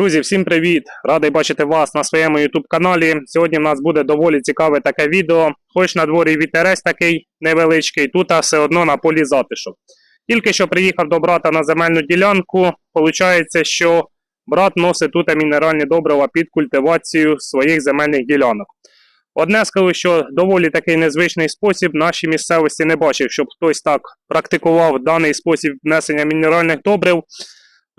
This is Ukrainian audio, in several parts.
Друзі, всім привіт! Радий бачити вас на своєму YouTube каналі. Сьогодні в нас буде доволі цікаве таке відео. Хоч на дворі вітерець такий невеличкий, тут все одно на полі затишок. Тільки що приїхав до брата на земельну ділянку. Получається, що брат носить тут мінеральні добрива під культивацію своїх земельних ділянок. Одне скажу, що доволі такий незвичний спосіб нашій місцевості не бачив, щоб хтось так практикував даний спосіб внесення мінеральних добрив.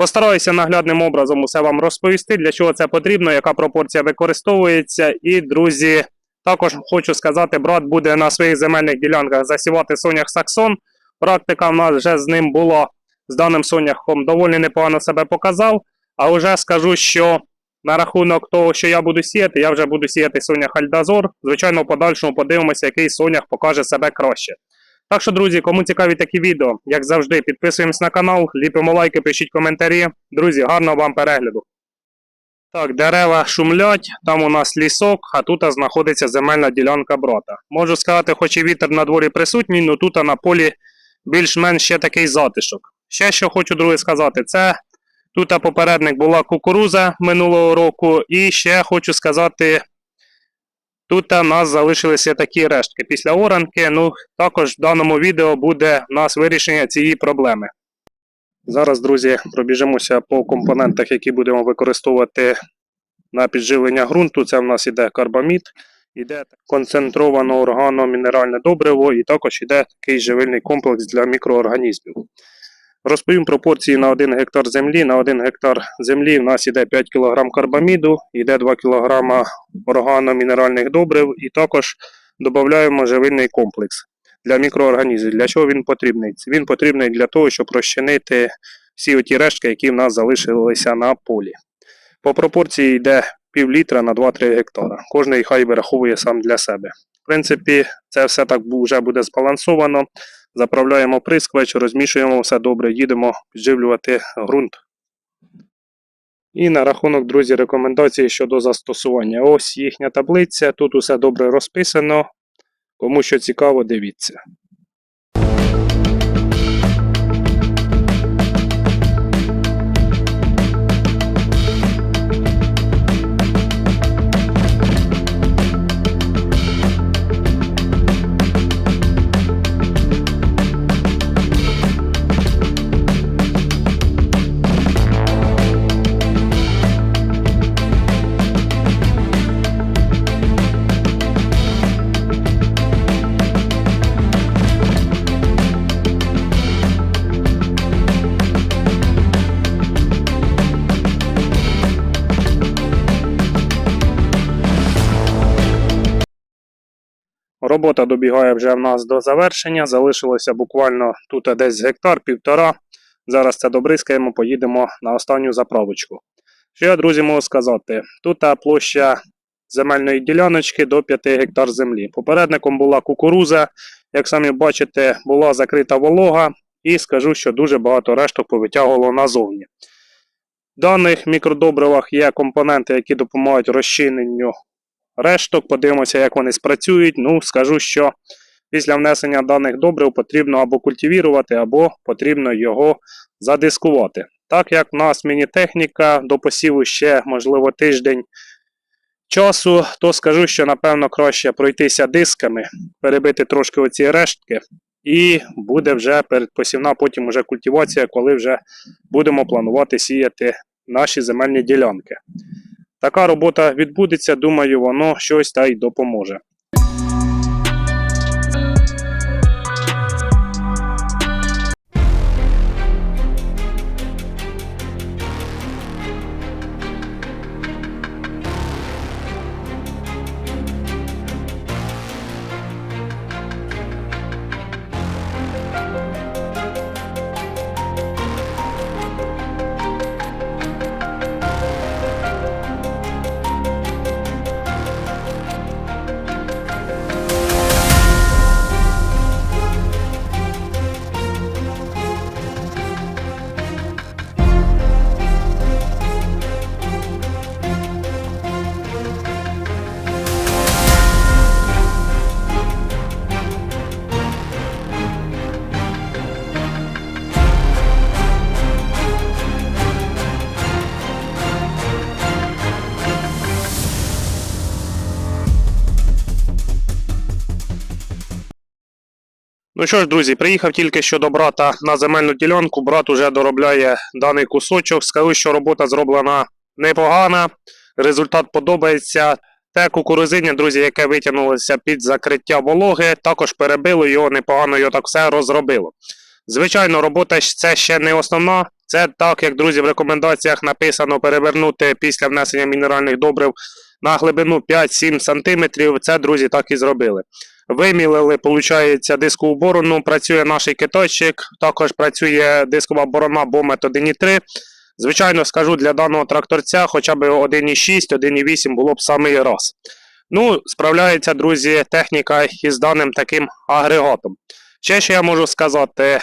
Постараюся наглядним образом усе вам розповісти, для чого це потрібно, яка пропорція використовується. І, друзі, також хочу сказати, брат буде на своїх земельних ділянках засівати сонях Саксон. Практика в нас вже з ним була з даним соняхом доволі непогано себе показав. А вже скажу, що на рахунок того, що я буду сіяти, я вже буду сіяти сонях Альдазор. Звичайно, в подальшому подивимося, який сонях покаже себе краще. Так що, друзі, кому цікаві такі відео, як завжди, підписуємось на канал, ліпимо лайки, пишіть коментарі. Друзі, гарного вам перегляду. Так, дерева шумлять, там у нас лісок, а тут знаходиться земельна ділянка брата. Можу сказати, хоч і вітер на дворі присутній, але тут на полі більш-менш ще такий затишок. Ще що хочу друге сказати, це тут попередник була кукуруза минулого року, і ще хочу сказати, Тут у нас залишилися такі рештки після оранки. Ну, також в даному відео буде у нас вирішення цієї проблеми. Зараз, друзі, пробіжимося по компонентах, які будемо використовувати на підживлення ґрунту. Це в нас іде карбамід, іде концентроване органомінеральне добриво, і також іде такий живильний комплекс для мікроорганізмів. Розповім пропорції на 1 гектар землі. На 1 гектар землі в нас іде 5 кг карбаміду, йде 2 кг органомінеральних добрив і також додаємо живильний комплекс для мікроорганізмів. Для чого він потрібний? Він потрібний для того, щоб розчинити всі оті рештки, які в нас залишилися на полі. По пропорції йде пів літра на 2-3 гектара. Кожний хай вираховує сам для себе. В принципі, це все так вже буде збалансовано. Заправляємо присквач, розмішуємо все добре, їдемо підживлювати ґрунт. І на рахунок, друзі, рекомендації щодо застосування. Ось їхня таблиця. Тут усе добре розписано. Кому що цікаво, дивіться. Робота добігає вже в нас до завершення. Залишилося буквально тут десь гектар, півтора. Зараз це добризкаємо, поїдемо на останню заправочку. Що я, друзі, можу сказати? Тут площа земельної діляночки до 5 гектар землі. Попередником була кукуруза. Як самі бачите, була закрита волога, і скажу, що дуже багато решток повитягувало назовні. В даних мікродобривах є компоненти, які допомагають розчиненню решток, подивимося, як вони спрацюють. Ну, скажу, що після внесення даних добрив потрібно або культивірувати, або потрібно його задискувати. Так як в нас міні-техніка до посіву ще, можливо, тиждень часу, то скажу, що, напевно, краще пройтися дисками, перебити трошки оці рештки. І буде вже передпосівна, потім вже культивація, коли вже будемо планувати сіяти наші земельні ділянки. Така робота відбудеться, думаю, воно щось та й допоможе. Ну що ж, друзі, приїхав тільки що до брата на земельну ділянку. Брат уже доробляє даний кусочок. Скажу, що робота зроблена непогана. Результат подобається. Те кукурузиння, друзі, яке витягнулося під закриття вологи, також перебило його непогано, його так все розробило. Звичайно, робота це ще не основна. Це так, як друзі, в рекомендаціях написано перевернути після внесення мінеральних добрив на глибину 5-7 см. Це, друзі, так і зробили. Вимілили, виходить, дискову борону, працює наш киточик, також працює дискова борона Бомет 1.3. Звичайно, скажу для даного тракторця хоча б 1.6, 1.8 було б самий раз. Ну, справляється, друзі, техніка із даним таким агрегатом. Ще що я можу сказати,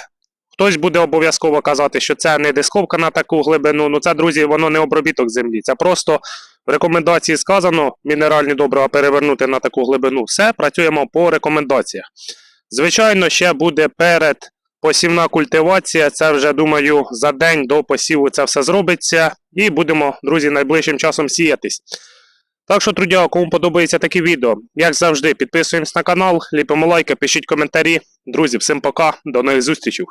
хтось буде обов'язково казати, що це не дисковка на таку глибину. Ну це, друзі, воно не обробіток землі. Це просто в рекомендації сказано мінеральні добрива перевернути на таку глибину. Все, працюємо по рекомендаціях. Звичайно, ще буде перед посівна культивація. Це вже думаю за день до посіву це все зробиться. І будемо, друзі, найближчим часом сіятись. Так що, друзі, кому подобається таке відео, як завжди, підписуємось на канал, ліпимо лайки, пишіть коментарі. Друзі, всім пока, до нових зустрічей.